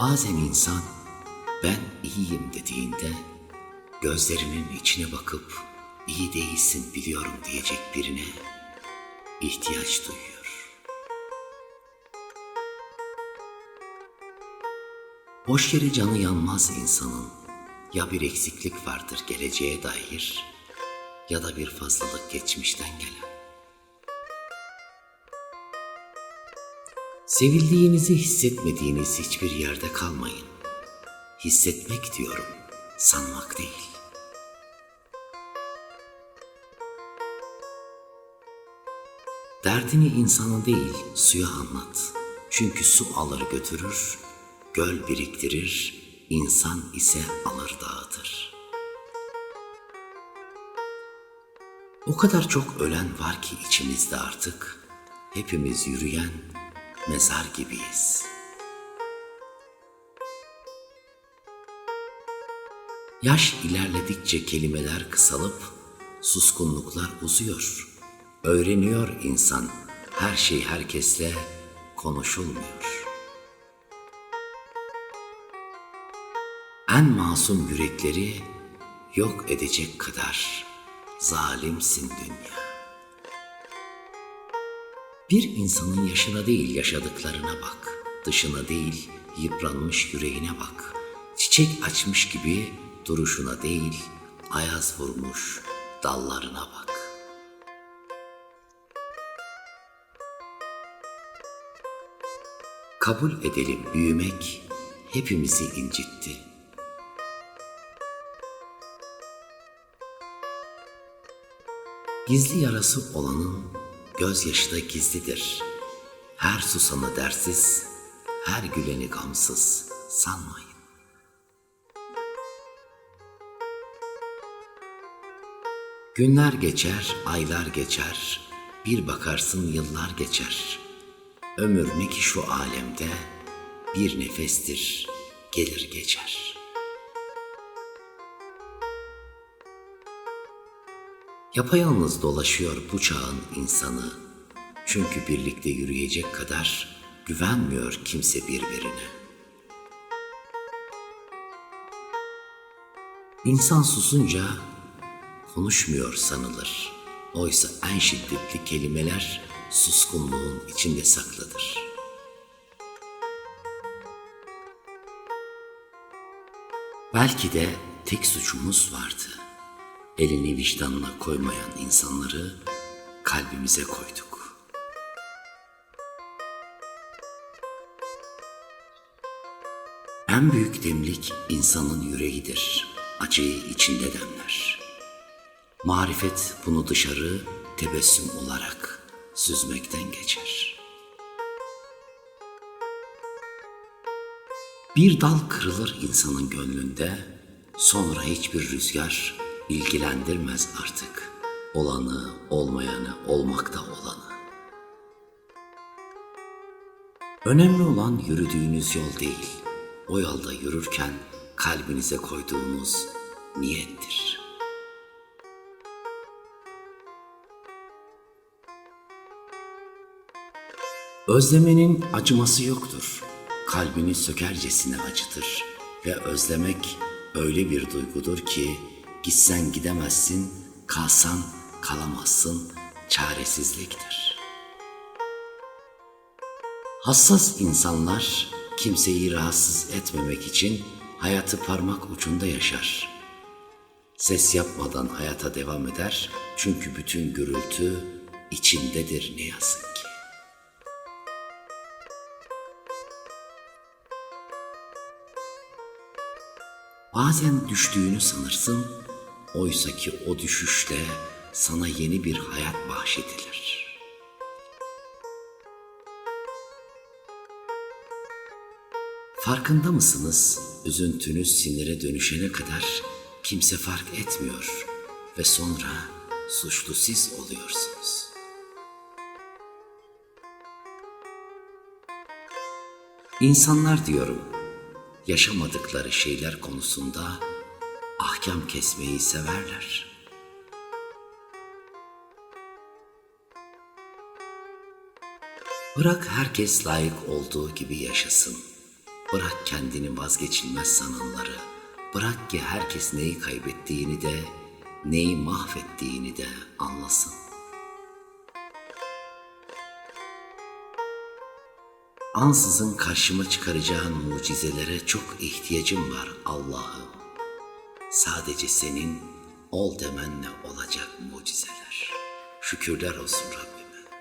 Bazen insan ben iyiyim dediğinde gözlerinin içine bakıp iyi değilsin biliyorum diyecek birine ihtiyaç duyuyor. Boş yere canı yanmaz insanın. Ya bir eksiklik vardır geleceğe dair ya da bir fazlalık geçmişten gelen. Sevildiğinizi hissetmediğiniz hiçbir yerde kalmayın. Hissetmek diyorum, sanmak değil. Derdini insana değil, suya anlat. Çünkü su alır götürür, göl biriktirir, insan ise alır dağıtır. O kadar çok ölen var ki içimizde artık, hepimiz yürüyen mezar gibiyiz. Yaş ilerledikçe kelimeler kısalıp suskunluklar uzuyor. Öğreniyor insan her şey herkesle konuşulmuyor. En masum yürekleri yok edecek kadar zalimsin dünya. Bir insanın yaşına değil yaşadıklarına bak. Dışına değil yıpranmış yüreğine bak. Çiçek açmış gibi duruşuna değil ayaz vurmuş dallarına bak. Kabul edelim büyümek hepimizi incitti. Gizli yarası olanın gözyaşı da gizlidir. Her susanı dersiz, her güleni gamsız sanmayın. Günler geçer, aylar geçer, bir bakarsın yıllar geçer. Ömür ne ki şu alemde bir nefestir, gelir geçer. Yapayalnız dolaşıyor bu çağın insanı. Çünkü birlikte yürüyecek kadar güvenmiyor kimse birbirine. İnsan susunca konuşmuyor sanılır. Oysa en şiddetli kelimeler suskunluğun içinde saklıdır. Belki de tek suçumuz vardı. Elini vicdanına koymayan insanları kalbimize koyduk. En büyük demlik insanın yüreğidir. Acıyı içinde demler. Marifet bunu dışarı tebessüm olarak süzmekten geçer. Bir dal kırılır insanın gönlünde, sonra hiçbir rüzgar ilgilendirmez artık olanı, olmayanı, olmakta olanı. Önemli olan yürüdüğünüz yol değil, o yolda yürürken kalbinize koyduğunuz niyettir.'' Özlemenin acıması yoktur. Kalbini sökercesine acıtır ve özlemek öyle bir duygudur ki gitsen gidemezsin, kalsan kalamazsın, çaresizliktir. Hassas insanlar kimseyi rahatsız etmemek için hayatı parmak ucunda yaşar. Ses yapmadan hayata devam eder çünkü bütün gürültü içindedir ne yazık ki. Bazen düştüğünü sanırsın, oysa ki o düşüşle sana yeni bir hayat bahşedilir. Farkında mısınız? Üzüntünüz sinire dönüşene kadar kimse fark etmiyor ve sonra suçlu siz oluyorsunuz. İnsanlar diyorum, yaşamadıkları şeyler konusunda ahkam kesmeyi severler. Bırak herkes layık olduğu gibi yaşasın. Bırak kendini vazgeçilmez sananları. Bırak ki herkes neyi kaybettiğini de, neyi mahvettiğini de anlasın. Ansızın karşıma çıkaracağın mucizelere çok ihtiyacım var Allah'ım. Sadece senin ol demenle olacak mucizeler. Şükürler olsun Rabbime.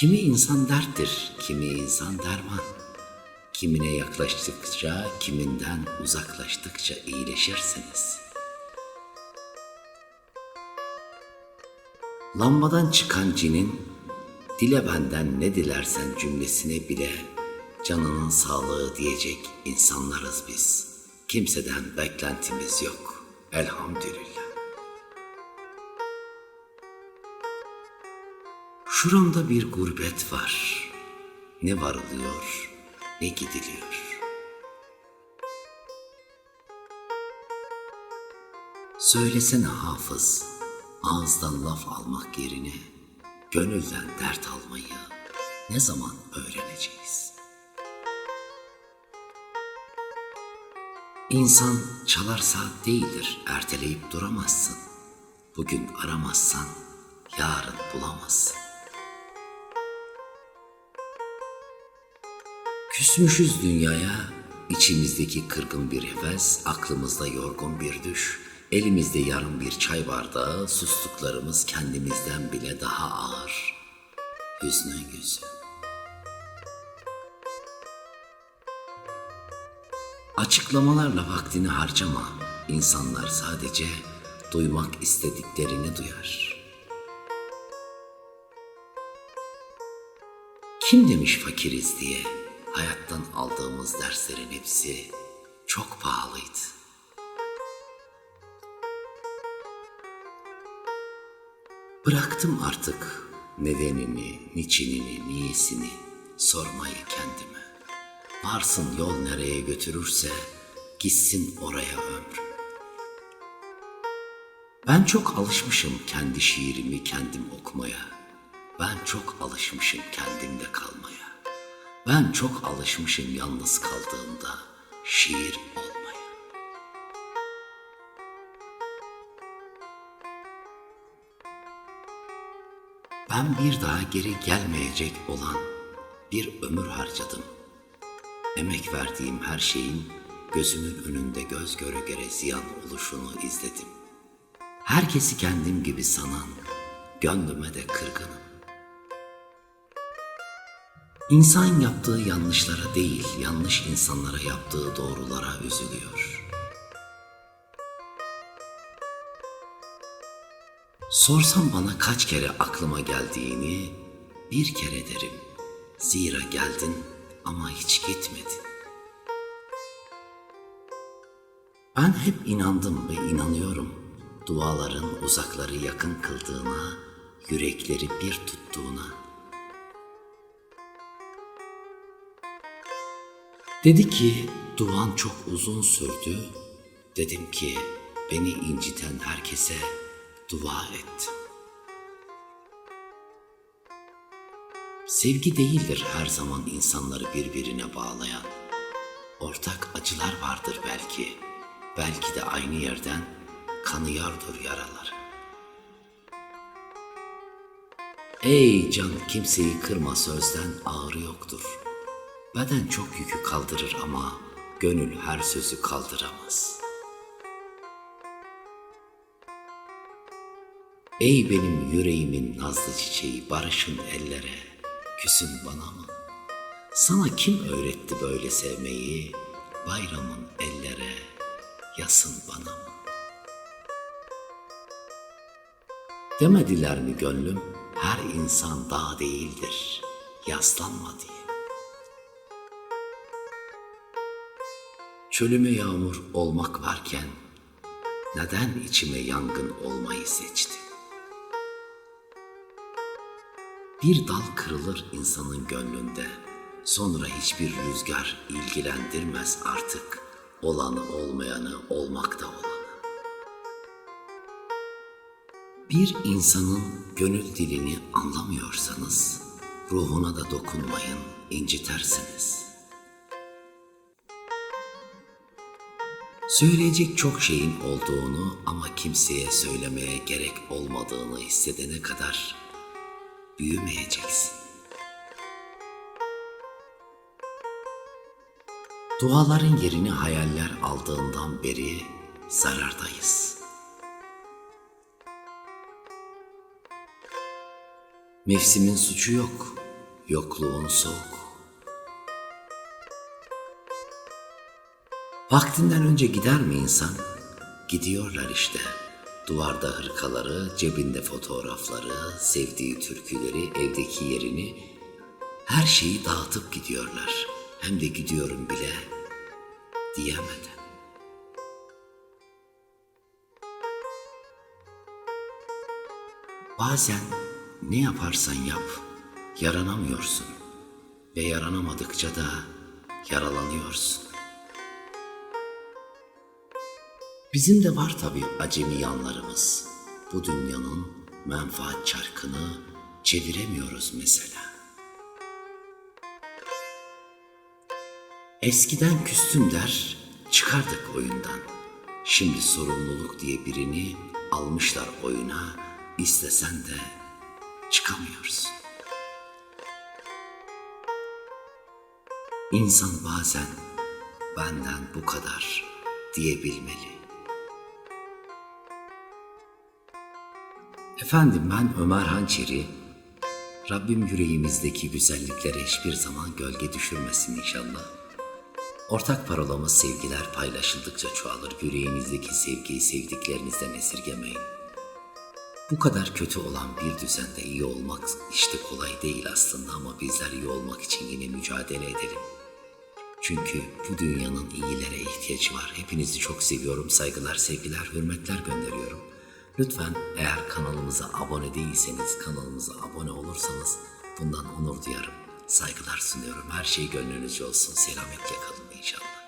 Kimi insan derttir, kimi insan derman. Kimine yaklaştıkça, kiminden uzaklaştıkça iyileşirsiniz. Lambadan çıkan cinin, dile benden ne dilersen cümlesine bile canının sağlığı diyecek insanlarız biz. Kimseden beklentimiz yok. Elhamdülillah. Şuramda bir gurbet var. Ne varılıyor, ne gidiliyor. Söylesene hafız, ağızdan laf almak yerine gönülden dert almayı ne zaman öğreneceğiz? İnsan çalar saat değildir, erteleyip duramazsın. Bugün aramazsan yarın bulamazsın. Küsmüşüz dünyaya, içimizdeki kırgın bir heves, aklımızda yorgun bir düş, elimizde yarım bir çay bardağı, sustuklarımız kendimizden bile daha ağır. Hüznü yüzü. Açıklamalarla vaktini harcama. İnsanlar sadece duymak istediklerini duyar. Kim demiş fakiriz diye? Hayattan aldığımız derslerin hepsi çok pahalıydı. Bıraktım artık nedenini, niçinini, niyesini sormayı kendime. Varsın yol nereye götürürse gitsin oraya ömrüm. Ben çok alışmışım kendi şiirimi kendim okumaya. Ben çok alışmışım kendimde kalmaya. Ben çok alışmışım yalnız kaldığımda şiir olmaya. Ben bir daha geri gelmeyecek olan bir ömür harcadım. Emek verdiğim her şeyin gözümün önünde göz göre göre ziyan oluşunu izledim. Herkesi kendim gibi sanan, gönlüme de kırgınım. İnsan yaptığı yanlışlara değil, yanlış insanlara yaptığı doğrulara üzülüyor. Sorsam bana kaç kere aklıma geldiğini, bir kere derim. Zira geldin ama hiç gitmedin. Ben hep inandım ve inanıyorum duaların uzakları yakın kıldığına, yürekleri bir tuttuğuna. Dedi ki duan çok uzun sürdü. Dedim ki beni inciten herkese dua et. Sevgi değildir her zaman insanları birbirine bağlayan. Ortak acılar vardır belki. Belki de aynı yerden kanıyordur yaralar. Ey can kimseyi kırma sözden ağrı yoktur. Beden çok yükü kaldırır ama gönül her sözü kaldıramaz. Ey benim yüreğimin nazlı çiçeği barışın ellere, küsün bana mı? Sana kim öğretti böyle sevmeyi, bayramın ellere, yasın bana mı? Demediler mi gönlüm, her insan dağ değildir, yaslanma diye. Çölüme yağmur olmak varken, neden içime yangın olmayı seçtin? Bir dal kırılır insanın gönlünde. Sonra hiçbir rüzgar ilgilendirmez artık olanı olmayanı olmakta olanı. Bir insanın gönül dilini anlamıyorsanız ruhuna da dokunmayın, incitersiniz. Söyleyecek çok şeyin olduğunu ama kimseye söylemeye gerek olmadığını hissedene kadar büyümeyeceksin. Duaların yerini hayaller aldığından beri zarardayız. Mevsimin suçu yok, yokluğun soğuk. Vaktinden önce gider mi insan? Gidiyorlar işte. Duvarda hırkaları, cebinde fotoğrafları, sevdiği türküleri, evdeki yerini, her şeyi dağıtıp gidiyorlar. Hem de gidiyorum bile diyemedi. Bazen ne yaparsan yap, yaranamıyorsun. Ve yaranamadıkça da yaralanıyorsun. Bizim de var tabii acemi yanlarımız. Bu dünyanın menfaat çarkını çeviremiyoruz mesela. Eskiden küstüm der, çıkardık oyundan. Şimdi sorumluluk diye birini almışlar oyuna, istesen de çıkamıyorsun. İnsan bazen benden bu kadar diyebilmeli. Efendim ben Ömer Hançeri. Rabbim yüreğimizdeki güzelliklere hiçbir zaman gölge düşürmesin inşallah. Ortak parolamız sevgiler paylaşıldıkça çoğalır. Yüreğinizdeki sevgiyi sevdiklerinizden esirgemeyin. Bu kadar kötü olan bir düzende iyi olmak işte kolay değil aslında ama bizler iyi olmak için yine mücadele edelim. Çünkü bu dünyanın iyilere ihtiyacı var. Hepinizi çok seviyorum. Saygılar, sevgiler, hürmetler gönderiyorum. Lütfen eğer kanalımıza abone değilseniz, kanalımıza abone olursanız bundan onur duyarım. Saygılar sunuyorum. Her şey gönlünüzce olsun. Selametle kalın inşallah.